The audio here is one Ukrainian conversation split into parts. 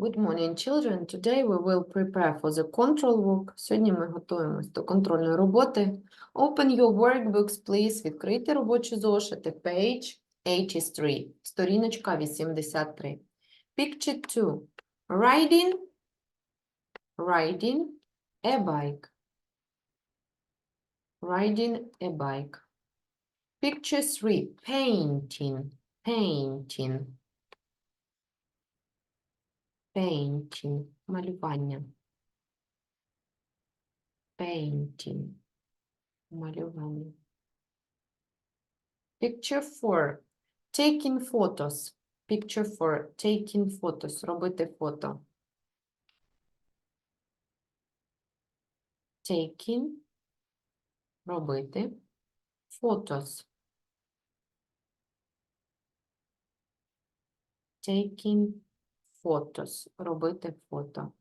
Good morning, children. Today we will prepare for the control work. Сьогодні ми готуємось до контрольної роботи. Open your workbooks, please. Відкрийте робочі зошити. Page 83. Сторіночка 83. Picture 2. Riding. Riding a bike. Riding a bike. Picture 3. Painting. Painting. Painting. Малювання. Painting. Малювання. Picture 4. Taking photos. Picture 4. Taking photos. Робити фото. Taking. Робити. Photos. Taking photos. Робити фото.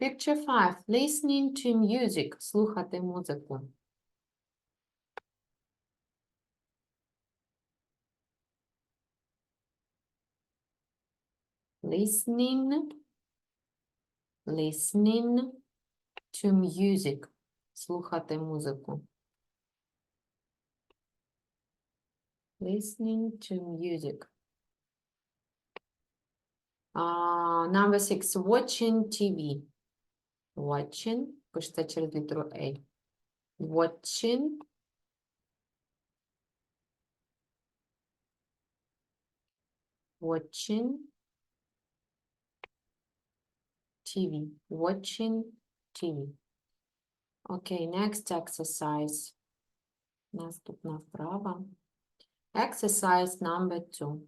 Picture 5. Listening to music. Слухати музику. Listening. Listening to music. Слухати музику. Listening to music. Uh, number six, watching TV. Watching, пишеться через літеру A. Watching. Watching. TV. Watching TV. Okay, next exercise. Наступна вправа. Exercise number two.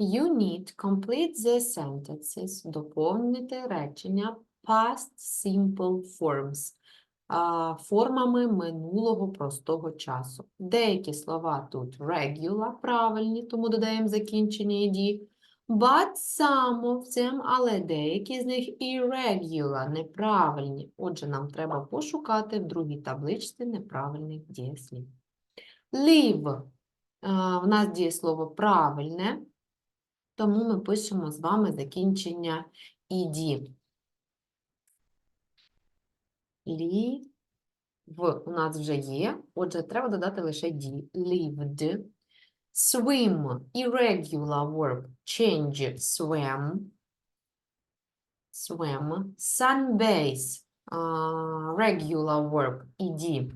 You need complete the sentences. Доповнити речення past simple forms. Формами минулого простого часу. Деякі слова тут regular, правильні, тому додаємо закінчення «ed». But some of them, але деякі з них irregular, неправильні. Отже, нам треба пошукати в другій табличці неправильних дієслів. Live. В нас дієслово правильне, тому ми пишемо з вами закінчення «ed». Лі в у нас вже є, отже, треба додати лише «ді». Lived. Swim. Irregular verb. Change. Swam. Swam. Sunbase. Regular verb. «ed».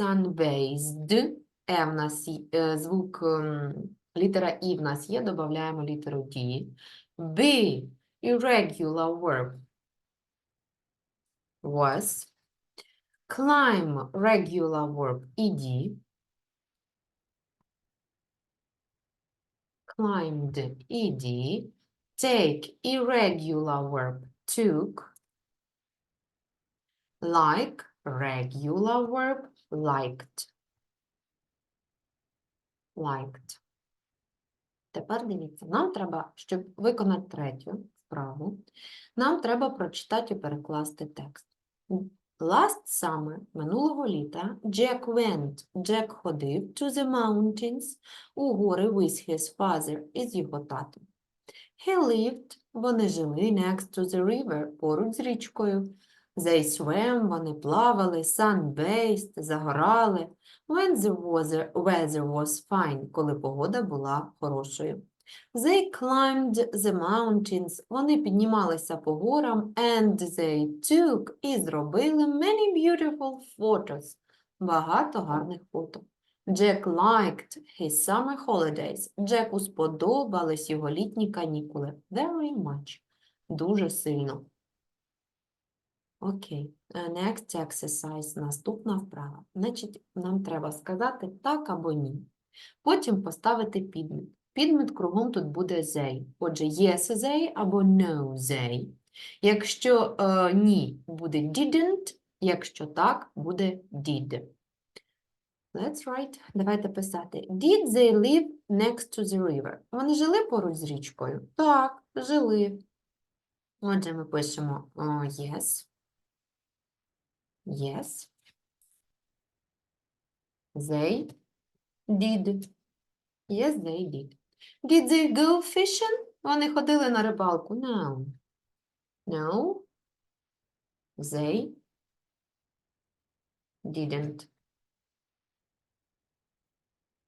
Sunbased. Е в нас є- е, звук, ем, літера І в нас є, додаємо літеру D. Be. Irregular verb. Was. Climb. Regular verb. ED. Climbed. ED. Take. Irregular verb. Took. Like. Regular verb. Liked. Liked. Тепер дивіться, нам треба, щоб виконати третю вправу, нам треба прочитати і перекласти текст. Last summer, минулого літа, Jack went, Джек ходив to the mountains, у гори with his father, із його татом. He lived, вони жили next to the river, поруч з річкою. They swam, вони плавали, sunbathed, загорали. When the weather, was fine, коли погода була хорошою. They climbed the mountains, вони піднімалися по горам, and they took і зробили many beautiful photos, багато гарних фото. Jack liked his summer holidays. Джеку сподобались його літні канікули. Very much. Дуже сильно. Окей. Е, Next exercise. Наступна вправа. Значить, нам треба сказати так або ні. Потім поставити підмет. Підмет кругом тут буде they. Отже, yes they або no they. Якщо е, ні, буде didn't, якщо так, буде did. Let's write. Давайте писати. Did they live next to the river? Вони жили поруч з річкою? Так, жили. Отже, ми пишемо yes. Yes. They did. Yes, they did. Did they go fishing? Вони ходили на рибалку. No. No. They didn't.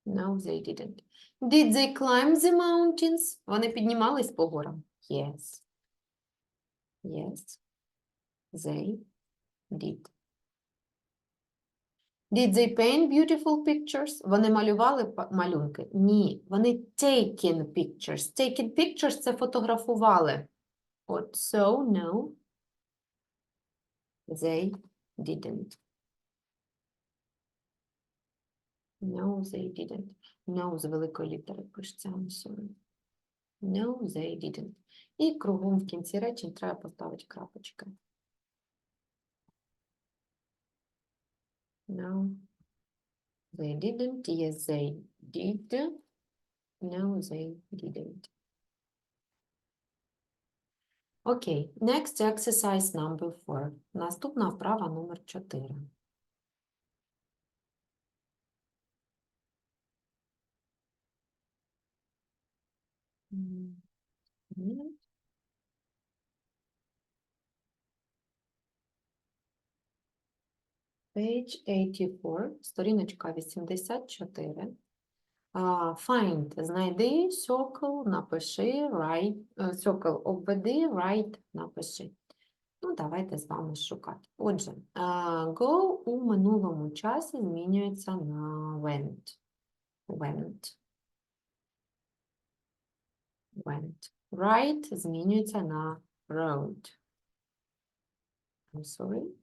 No, they didn't. Did they climb the mountains? Вони піднімались по горам. Yes. Yes. They did. Did they paint beautiful pictures? Вони малювали малюнки? Ні, вони taken pictures. Taken pictures – це фотографували. От, so, no. They didn't. No, they didn't. No з великої літери пишеться, I'm sorry. No, they didn't. І кругом в кінці речень треба поставити крапочки. No, they didn't. Yes, they did. No, they didn't. Окей, next exercise number four. Наступна вправа номер 4. Page 84, сторіночка 84. А, Find, знайди, circle, напиши, write, е, circle, обведи, write, напиши. Ну, давайте з вами шукати. Отже, а, go у минулому часі змінюється на went. Went. Went. Write змінюється на wrote. I'm sorry.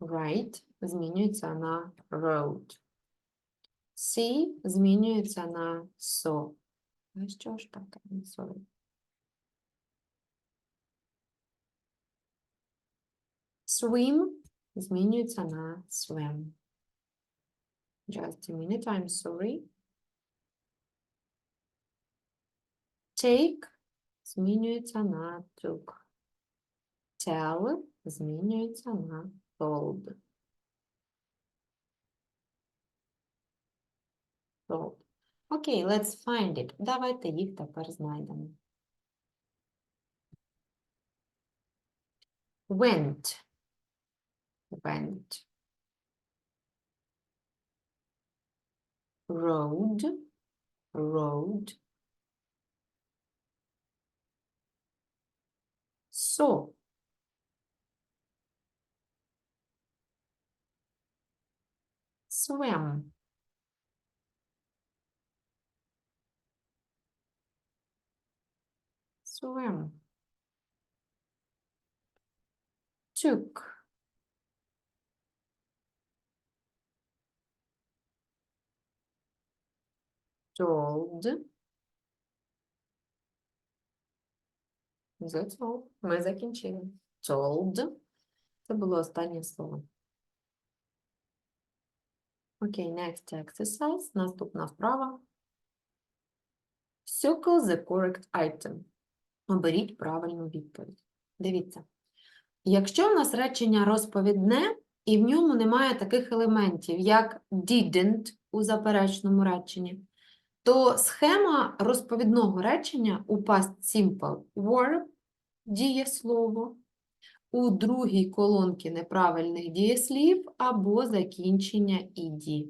Write змінюється на wrote. See змінюється на saw. А що ж таке? I'm sorry. Swim змінюється на swam. Just a minute, I'm sorry. Take змінюється на took. Tell змінюється на told. Told. Окей, let's find it. Давайте їх тепер знайдемо. Went. Went. Road. Road. Saw. Swam. Swam. Took. Told. That's all. Ми закінчили. Told. Це було останнє слово. Окей, next exercise. Наступна вправа. Circle the correct item. Оберіть правильну відповідь. Дивіться. Якщо в нас речення розповідне, і в ньому немає таких елементів, як didn't у заперечному реченні, то схема розповідного речення у past simple verb дієслово, у другій колонці неправильних дієслів або закінчення «іді».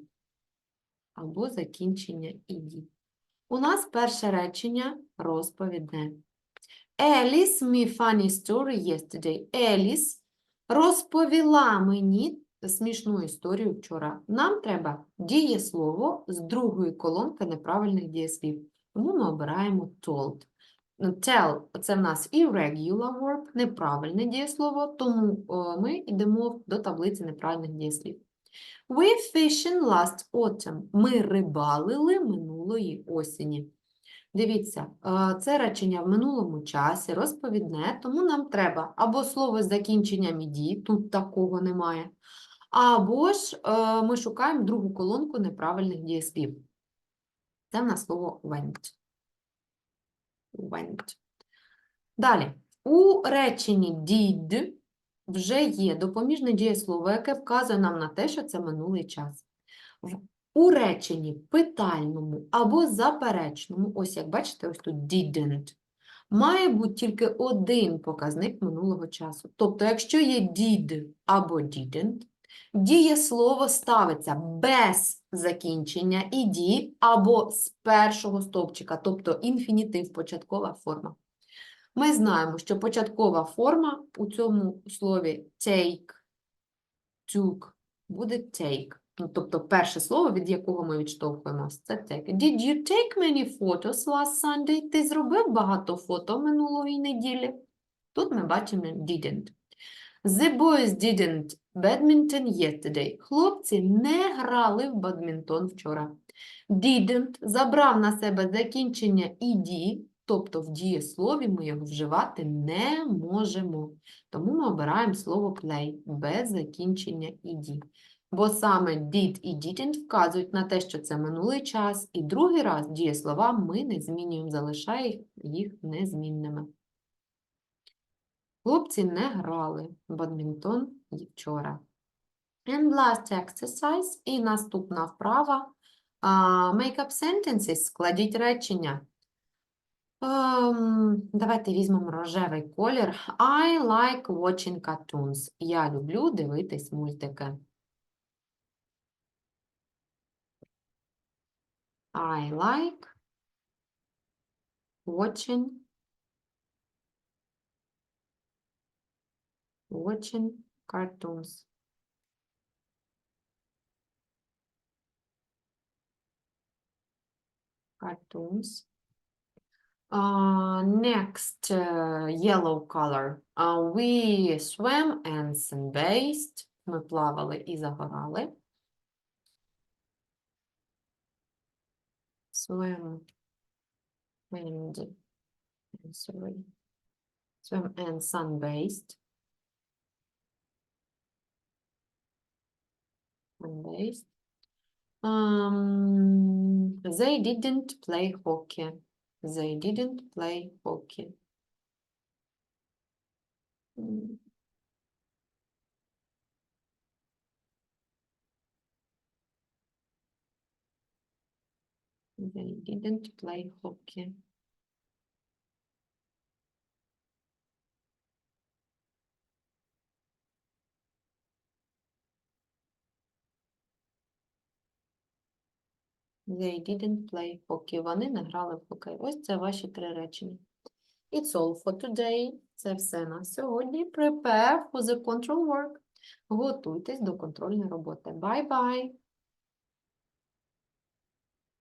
Або закінчення «іді». У нас перше речення розповідне. Alice me funny story yesterday. Еліс розповіла мені смішну історію вчора. Нам треба дієслово з другої колонки неправильних дієслів. Тому ми обираємо told. Ну, Tell – це в нас irregular verb, неправильне дієслово, тому ми йдемо до таблиці неправильних дієслів. We fishing last autumn. Ми рибалили минулої осені. Дивіться, е, це речення в минулому часі, розповідне, тому нам треба або слово з закінченням «іді», тут такого немає, або ж е, ми шукаємо другу колонку неправильних дієслів. Це в нас слово went. Went. Далі. У реченні did вже є допоміжне дієслово, яке вказує нам на те, що це минулий час. У реченні питальному або заперечному, ось як бачите, ось тут didn't, має бути тільки один показник минулого часу. Тобто, якщо є did або didn't, дієслово ставиться без закінчення ed або з першого стовпчика, тобто інфінітив, початкова форма. Ми знаємо, що початкова форма у цьому слові take, took буде take. Ну, тобто перше слово, від якого ми відштовхуємося, це take. Did you take many photos last Sunday? Ти зробив багато фото минулої неділі? Тут ми бачимо didn't. The boys didn't badminton yesterday. Хлопці не грали в бадмінтон вчора. Didn't забрав на себе закінчення ed, тобто в дієслові ми його вживати не можемо. Тому ми обираємо слово play без закінчення ed. Бо саме did і didn't вказують на те, що це минулий час, і другий раз дієслова ми не змінюємо, залишаємо їх незмінними. Хлопці не грали бадмінтон вчора. And last exercise. І наступна вправа. Uh, make up sentences. Складіть речення. Ем, давайте візьмемо рожевий колір. I like watching cartoons. Я люблю дивитись мультики. I like watching watching cartoons. Cartoons. Uh, next, uh, yellow color. Uh, we swam and sunbathed. Ми плавали і загорали. Swim and, I'm sorry, swim and sunbathed. Sunbathed. Um, they didn't play hockey. They didn't play hockey. They didn't play hockey. They didn't play hockey. Вони не грали в хокей. Ось це ваші три речення. It's all for today. Це все на сьогодні. Prepare for the control work. Готуйтесь до контрольної роботи. Bye-bye.